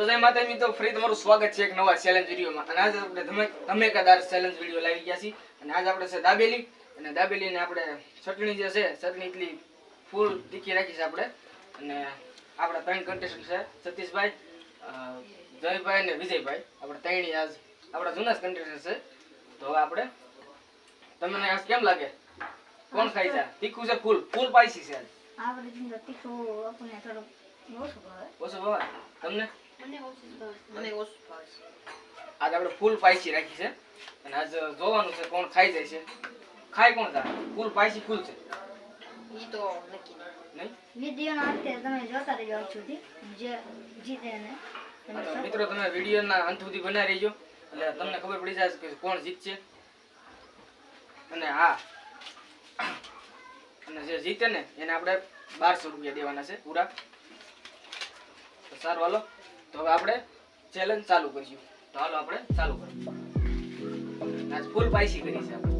તો જય માતા મિત્રો ફરી તમારું સ્વાગત છે એક નવા ચેલેન્જ વિડીયોમાં. અને આજે આપણે તમે ધમેકાદાર ચેલેન્જ વીડિયો લાવી ગયા છીએ. અને આજે આપણે છે દાબેલી. અને દાબેલીને આપણે ચટણી જે છે ચટણી એટલી ફૂલ તીખી રાખી છે આપણે. અને આપણા ત્રણ કન્ટેસ્ટન્ટ છે સતીશભાઈ જયભાઈ અને વિજયભાઈ. આપણે ત્રણેય આજ આપણા જૂના કન્ટેસ્ટન્ટ છે. તો હવે આપણે તમને આજ કેમ લાગે? કોણ ખાઈ છે? તીખું છે ફૂલ? ફૂલ પાઈસી છે. આપણે તીખું આપણને થોડું ઓછું ભાવે. ઓછો ભાવે? તમને? મને ઓછું ભાવે છે. આજ આપણે ફૂલ પાયસી રાખી છે. અને આજ જોવાનું છે કોણ ખાઈ જાય છે. ખાય કોણ તા ફૂલ પાયસી ફૂલ છે. ઈ તો નક્કી નહીં. નહીં? અંતે તમે જોતા રહેજો અંત સુધી. જે જીતે મિત્રો તમે વિડીયોના અંત સુધી રહેજો. એટલે તમને ખબર પડી જાય કે કોણ જીતશે. અને હા અને જે જીતે ને એને આપણે બારસો રૂપિયા દેવાના છે પૂરા. તો સારું હાલો. તો હવે આપણે ચેલેન્જ ચાલુ કરીશું. તો હાલો આપણે ચાલુ કરીએ. આજ ફૂલ પાયસી કરી છે આપણે.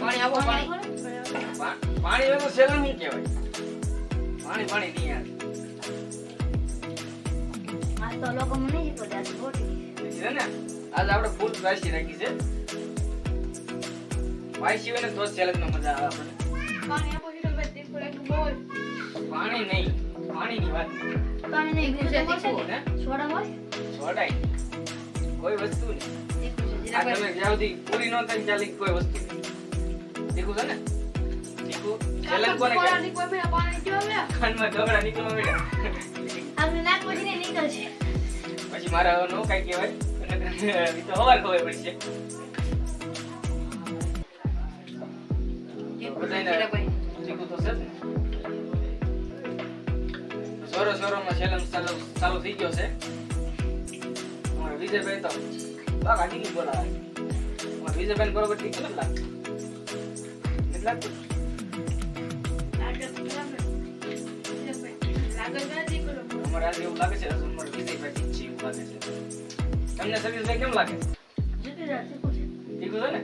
પાણી આપો, પાણી. પાણી શું કહેવાય. પાણી પાણી નહીં યાર આજ તો લોકો મને નહીં જીતો આજે ખોટી. છે ને આજે આપણે ફૂલ પાયસી રાખી છે. પાયસી હોય ને તો ચેલેન્જ મજા આવે આપણને. પાણી આપો. હિરલભાઈ પાણી નહીં. પાણીની વાત. પાણી નહીં? સોડા કોઈ વસ્તુ નહીં. આ તમે જ્યાં સુધી પૂરી ન થાય ચાલી કોઈ વસ્તુ નહીં. તીખું છે ને? પછી મારે નો કાંઈ કહેવાય. હવાર ખબર પડશે. સોરોમાં ચેલેન્જ ચાલુ થઈ ગયો છે. વિજયભાઈ તો બાકા તીખું બોલાવે વિજયભાઈ બરોબર તીખું નથી લાગતું નથી લાગતું. અમારે આજે એવું લાગે છે અમારે વિજયભાઈ છે એવું લાગે છે. તમને સતીશભાઈ કેમ લાગે? તીખું છે. ને?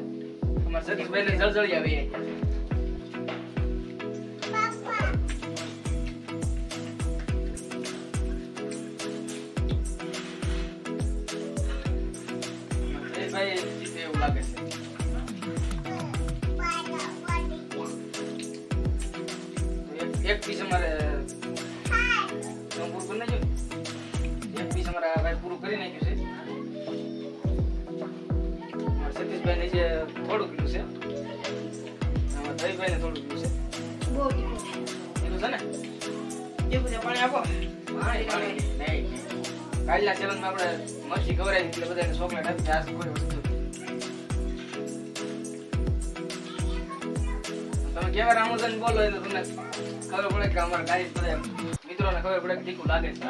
અમારે સતીશભાઈ ને જળજળિયા વહી ગયા પાણી નહીં કાલના આપણે મરચી ખવડાવી એટલે બધાને ચોકલેટ આપી આ કોઈ વસ્તુ તમે કેવા રામોદન બોલો એટલે તમને ખબર પડે કે અમારા ગાડી બધા મિત્રોને ખબર પડે કે તીખું લાગે છે.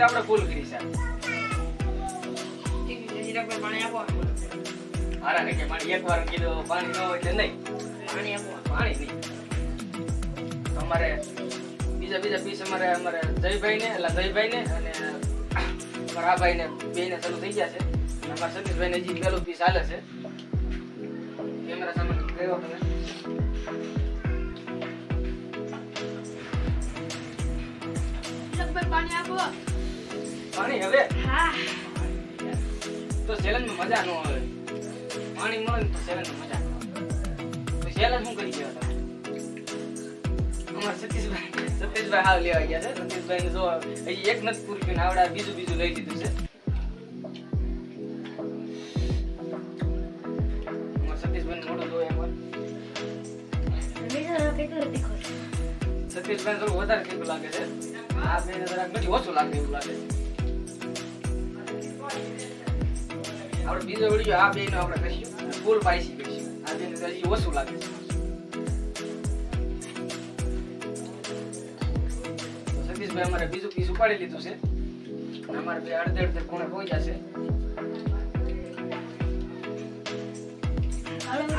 આપણે ફૂલ કરી છે. એક વાર કીધું પાણી ન હોય એટલે નહીં. પાણી આપો. પાણી નહીં. અમારે બીજા બીજા પીસ અમારે અમારે જયભાઈ ને એટલે જયભાઈ ને અને અમારા આ ભાઈને ને બે ને ચાલુ થઈ ગયા છે. અને અમારા સતીશભાઈ ને હજી પેલું પીસ હાલે છે. કેમેરા સામે ગયો તમે. પાણી આપો. પાણી હવે? હા. તો સેલનમાં મજા ન આવે પાણી મળે તો ચેલેન્જમાં મજા ન આવે તો સેલન શું કરી ગયા તમે? અમારા સતીશભાઈ. સતીશભાઈ હાવ લેવા ગયા છે. સતીશભાઈ જો હજી એક નથી પૂરી કરીને આવડા બીજું બીજું લઈ લીધું છે. સતીશભાઈ મોઢું જોવે એકવાર સતીશભાઈ થોડું વધારે તીખું લાગે છે? આ બે જરાક નથી ઓછું લાગે એવું લાગે. આપણે બીજો વીડિયો આ બે નો આપણે કરીશું. ફૂલ પાયસી કરીશું. આ બે ઓછું લાગે છે. સતીશભાઈ અમારે બીજું પીસ ઉપાડી લીધું છે. અમારે બે અડધે અડધે કોણે પહોંચ્યા છે.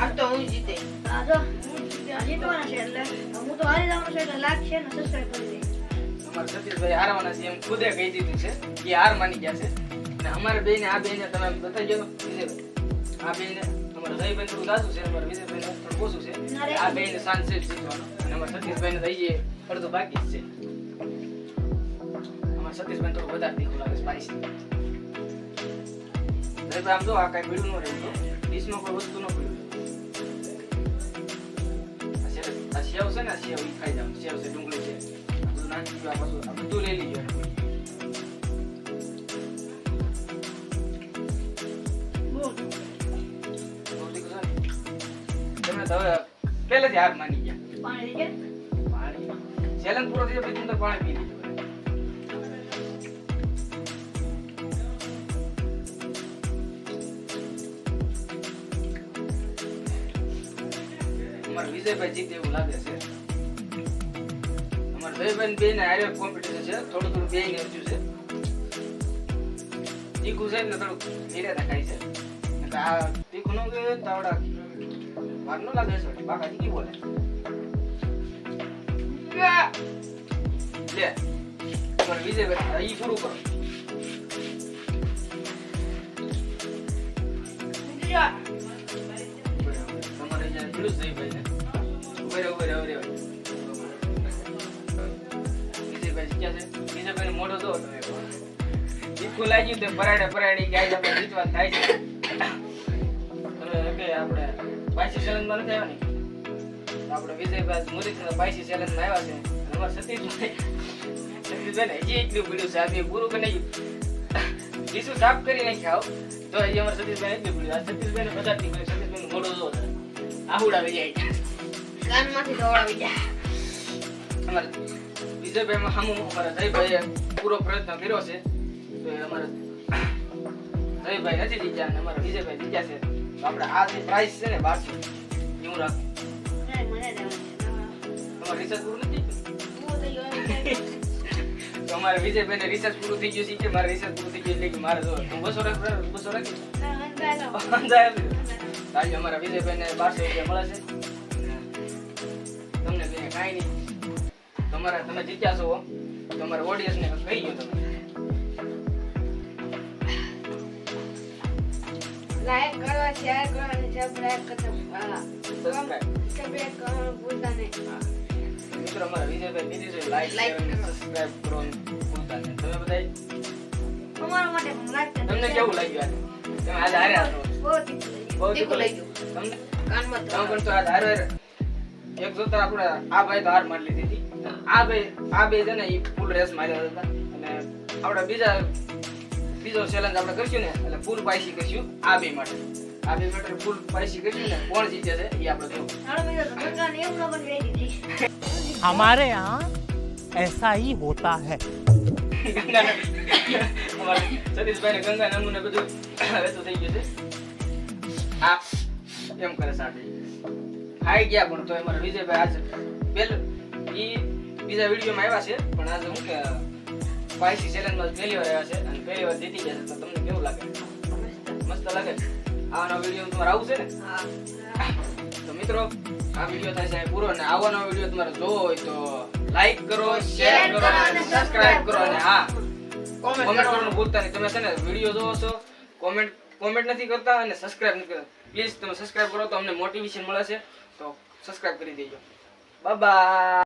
આ તો હું જીતે. આ જો આ જીતવાના છે એટલે હું તો હારી જવાનું છે એટલે લાખ ને સબસ્ક્રાઇબ કરી દે. અમારે સતીશભાઈ હારવાના છે એમ ખુદે કહી દીધું છે એ હાર માની ગયા છે. અને અમારે બે ને આ બે ને તમે બતાવી દો વિજયભાઈ આ બેયને અમારે જયભાઈ થોડું દાદુ છે અમારે વિજયભાઈને થોડું ઓછું છે. આ બેયને શાંત છે. જ જીતવાનું અને અમારા સતીશભાઈને થઈ જાય અડધું બાકી જ છે. અમારા સતીશભાઈને થોડું વધારે તીખું લાગે સ્પાઈસી જયભાઈ આમ જો આ કાંઈ મીડું ન રહ્યું ડીશમાં કોઈ વસ્તુ ન પડ્યું આ સેવ- છે ને આ સેવ ખાઈ જાવ સેવ છે ડુંગળી છે. બધું નાખી દીધું, આ બધું આ બધું લઈ લીધું ને? તમે તો હવે પહેલેથી હાર માની ગયા. પાણી પાણી. પૂરો થઈ જાય પછી અંદર પાણી પી લીધું. વિજયભાઈ જીતે એવું લાગે છે. અમારા જયભાઈ બે ને હારે કોમ્પિટિશન છે. થોડું થોડું બે ને હજુ છે. તીખું છે ને થોડું ધીરે ખાય છે. એટલે આ તીખું ન તાવડા તો આવડા વાર ન લાગે છે. બાકા તીખી બોલે? લે વિજયભાઈ ઈ શરૂ કરો. Yeah. તમારે ઉભે રહે ઉભે રહે ઉભે રહે વિજયભાઈ ક્યાં છે વિજયભાઈ નો મોઢો તમે એકવાર. લાગ્યું જીતવા આપણે પાછી ચેલેન્જમાં નથી આવ્યા ને આપણે વિજયભાઈ મુરીત પાછી ચેલેન્જમાં આવ્યા છે. અમારા સતીશભાઈ સતીશભાઈ હજી એટલું ભૂલ્યું છે. આજે પૂરું કરી નાખ્યું. સાફ કરી નાખ્યા. તો હજી અમારે સતીશભાઈ એટલું પડ્યું આ સતીશભાઈને બધા જોવો તમે. આહુડા આવી જાય. કાનમાંથી દોડાવી જાય. અમારે વિજયભાઈમાં સામું અમારા જયભાઈએ પૂરો પ્રયત્ન કર્યો છે. તો એ અમારા જયભાઈ નથી જીત્યા અને અમારા વિજયભાઈ જીત્યા છે. તો આપણે આ જે પ્રાઇસ છે ને બારસો હું રાખું ના. તમારે રિસર્ચ પૂરું નથી તો અમારે વિજયભાઈને રિસર્ચ પૂરું થઈ ગયું છે કે મારે રિસર્ચ પૂરું થઈ ગયું એટલે કે મારે જો હું બસો રાખ બસો રાખી. ના, અંદાજો. આજે અમારા વિજયભાઈને બારસો રૂપિયા મળે છે. કાંઈ નહીં તમારા તમે જીત્યા છો તમારા ઓડિયન્સને કહી ગયો તમે. લાઈક કરો શેર કરો અને સબસ્ક્રાઇબ કરતા સબસ્ક્રાઇબ કરવાનું ભૂલતા નહીં. મિત્રો અમારા વિજયભાઈ કીધું છે લાઈક Like શેર અને કરો. સબસ્ક્રાઇબ કરો ભૂલતા નહીં. તમે બધા અમારા માટે પણ તમને કેવું લાગ્યું આજે? તમે આજે હારે હતો બહુ તીખું લાગ્યું. બહુ તીખું તીખું લાગ્યું. તમને? કાનમાં તો આજ હારે હારે એક જોતા આપણે આ ભાઈ તો હાર મારી લીધી હતી આ ભાઈ આ બે છે ને એ ફૂલ રેસ માર્યા હતા અને આપણે બીજા બીજો ચેલેન્જ આપણે કરશું ને એટલે ફૂલ પાયસી કરશું આ બે માટે આ બે માટે ફૂલ પાયસી કરશું ને કોણ જીતે છે એ આપણે જોવું હાલો મિત્રો, તો ગંગાને એવું ન બની રહી દીધી. हमारे यहाँ ऐसा ही होता है ગંગાને અમારે સતીશભાઈને ગંગા નમૂને બધું વેચું થઈ ગયું છે આ એમ કરે સાડી ખાઈ ગયા પણ તો અમારા વિજયભાઈ આજે પહેલું. ઈ બીજા વિડીયોમાં આવ્યા છે પણ આજે હું કે સ્પાઈસી ચેલેન્જમાં પહેલી વાર આવ્યા છે અને પહેલી વાર જીતી ગયા છે. તો તમને કેવું લાગે? મસ્ત લાગે? આવાનો વીડિયો તમારે આવું છે ને? તો મિત્રો આ વીડિયો થાય છે પૂરો અને આવવાનો વીડિયો તમારે જોવો હોય તો લાઈક કરો શેર કરો અને સબસ્ક્રાઇબ કરો. અને હા કોમેન્ટ કરો. કરવાનું ભૂલતા નહીં. તમે છે ને વીડિયો જોવો છો કોમેન્ટ કોમેન્ટ નથી કરતા અને સબસ્ક્રાઇબ નથી કરતા. પ્લીઝ તમે સબસ્ક્રાઇબ કરો તો અમને મોટિવેશન મળે છે. તો સબસ્ક્રાઇબ કરી દેજો. બાય